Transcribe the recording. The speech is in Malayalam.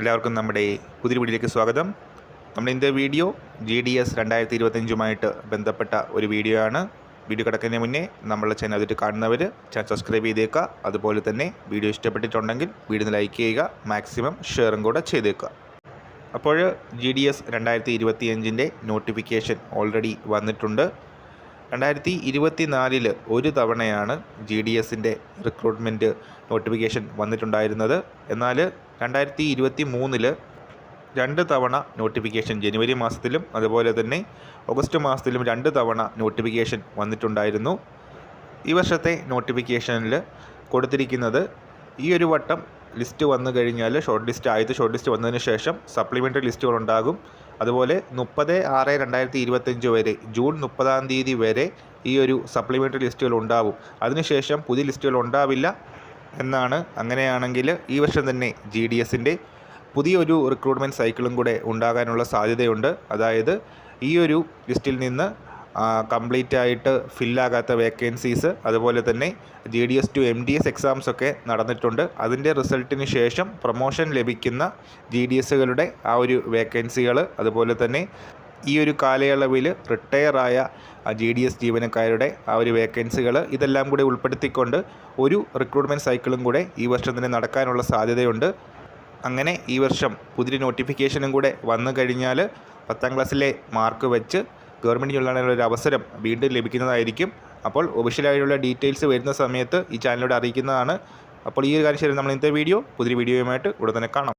എല്ലാവർക്കും നമ്മുടെ പുതിയ വീഡിയോയിലേക്ക് സ്വാഗതം. നമ്മുടെ ഇന്നത്തെ വീഡിയോ ജി ഡി എസ് രണ്ടായിരത്തി ഇരുപത്തഞ്ചുമായിട്ട് ബന്ധപ്പെട്ട ഒരു വീഡിയോ ആണ്. വീഡിയോ കിടക്കുന്നതിന് മുന്നേ നമ്മളെ ചാനൽ അതിട്ട് കാണുന്നവർ ചാനൽ സബ്സ്ക്രൈബ് ചെയ്തേക്കുക. അതുപോലെ തന്നെ വീഡിയോ ഇഷ്ടപ്പെട്ടിട്ടുണ്ടെങ്കിൽ വീഡിയോ ലൈക്ക് ചെയ്യുക. മാക്സിമം ഷെയറും കൂടെ ചെയ്തേക്കുക. അപ്പോൾ ജി ഡി എസ് രണ്ടായിരത്തി ഇരുപത്തിയഞ്ചിന്റെ നോട്ടിഫിക്കേഷൻ ഓൾറെഡി വന്നിട്ടുണ്ട്. രണ്ടായിരത്തി ഇരുപത്തി നാലിൽ ഒരു തവണയാണ് ജി ഡി എസിന്റെ റിക്രൂട്ട്മെന്റ് നോട്ടിഫിക്കേഷൻ വന്നിട്ടുണ്ടായിരുന്നത്. എന്നാൽ രണ്ടായിരത്തി ഇരുപത്തി മൂന്നിൽ രണ്ട് തവണ നോട്ടിഫിക്കേഷൻ ജനുവരി മാസത്തിലും അതുപോലെ തന്നെ ഓഗസ്റ്റ് മാസത്തിലും രണ്ട് തവണ നോട്ടിഫിക്കേഷൻ വന്നിട്ടുണ്ടായിരുന്നു. ഈ വർഷത്തെ നോട്ടിഫിക്കേഷനിൽ കൊടുത്തിരിക്കുന്നത് ഈ ഒരു വട്ടം ലിസ്റ്റ് വന്നു കഴിഞ്ഞാൽ ഷോർട്ട് ലിസ്റ്റ് ആയത് ഷോർട്ട് ലിസ്റ്റ് വന്നതിന് ശേഷം സപ്ലിമെന്ററി ലിസ്റ്റുകൾ ഉണ്ടാകും അതുപോലെ മുപ്പത് ആറ് രണ്ടായിരത്തി ഇരുപത്തഞ്ച് വരെ ജൂൺ മുപ്പതാം തീയതി വരെ ഈ ഒരു സപ്ലിമെന്ററി ലിസ്റ്റുകൾ ഉണ്ടാവും അതിനുശേഷം പുതിയ ലിസ്റ്റുകൾ ഉണ്ടാവില്ല എന്നാണ് അങ്ങനെയാണെങ്കിൽ ഈ വർഷം തന്നെ ജി ഡി എസിന്റെ പുതിയൊരു റിക്രൂട്ട്മെന്റ് സൈക്കിളും കൂടെ ഉണ്ടാകാനുള്ള സാധ്യതയുണ്ട്. അതായത് ഈ ഒരു ലിസ്റ്റിൽ നിന്ന് കംപ്ലീറ്റ് ആയിട്ട് ഫില്ലാകാത്ത വേക്കൻസീസ് അതുപോലെ തന്നെ G D S to M D S exams ഒക്കെ നടന്നിട്ടുണ്ട്. അതിന്റെ റിസൾട്ടിന് ശേഷം പ്രൊമോഷൻ ലഭിക്കുന്ന ജി ഡി എസുകളുടെ ആ ഒരു വേക്കൻസികൾ അതുപോലെ തന്നെ ഈ ഒരു കാലയളവിൽ റിട്ടയറായ ജി ഡി എസ് ജീവനക്കാരുടെ ആ ഒരു വേക്കൻസികൾ ഇതെല്ലാം കൂടി ഉൾപ്പെടുത്തിക്കൊണ്ട് ഒരു റിക്രൂട്ട്മെന്റ് സൈക്കിളും കൂടെ ഈ വർഷം തന്നെ നടക്കാനുള്ള സാധ്യതയുണ്ട്. അങ്ങനെ ഈ വർഷം പുതിയ നോട്ടിഫിക്കേഷനും കൂടെ വന്നു കഴിഞ്ഞാൽ പത്താം ക്ലാസ്സിലെ മാർക്ക് വെച്ച് ഗവൺമെന്റ് ജോലിയുള്ള ഒരു അവസരം വീണ്ടും ലഭിക്കുന്നതായിരിക്കും. അപ്പോൾ ഒഫീഷ്യലായിട്ടുള്ള ഡീറ്റെയിൽസ് വരുന്ന സമയത്ത് ഈ ചാനലിലൂടെ അറിയിക്കുന്നതാണ്. അപ്പോൾ ഈ ഒരു കാര്യം ശരി നമ്മൾ ഇന്നത്തെ വീഡിയോ പുതിയ വീഡിയോയുമായിട്ട് ഉടൻ തന്നെ കാണാം.